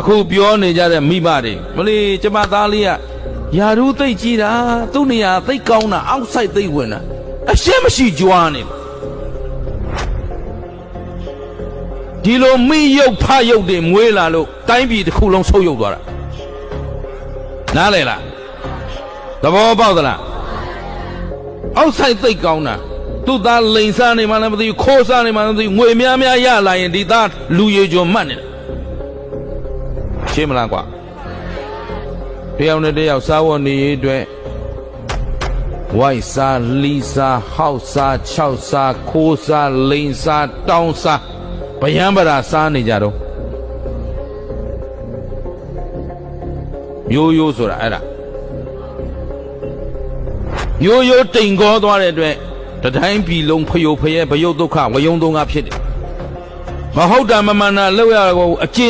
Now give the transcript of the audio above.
အခုပြောနေကြတဲ့မိဘတွေမလေးကျမသားလေးကယာရူးသိတ်ကြီးတာသူ့နေရာသိတ်ကောင်းတာအောက်ဆိုင်သိတ်ဝင်တာအရှင်းမရှိကြွားနေဒီလိုမိယုတ်ဖယုတ်တွေမွေးလာလို့တိုင်းပြည်တစ်ခုလုံးဆုပ်ယုတ်သွားတာနားလေလားသဘောပေါက်သလားအောက်ဆိုင်သိတ်ကောင်းတာသူ့သားလိန်စားနေမှလည်းမသိဘူးခိုးစားနေမှလည်းမသိဘူးငွေများများရလာရင်ဒီသားလူရည်ကြုံမှတ်နေတာ ရှင်းမလားကွာတယောက်နဲ့တယောက်စားဝတ်နေရေးအတွက်ဝိုက်စားလီစားဟောက်စားခြောက်စားခိုးစားလိန်စားတောင်းစားဗယံပရာစားနေကြတော့မျိုးရိုးဆိုတာအဲ့ဒါမျိုးရိုးတိမ်ကောသွားတဲ့အတွက်တတိုင်းပြည်လုံးဖယိုဖယဲဘယုတ်ဒုက္ခဝယုံသုံးကဖြစ်တယ်မဟုတ်တာမမှန်တာလောက်ရကိုအကျဉ်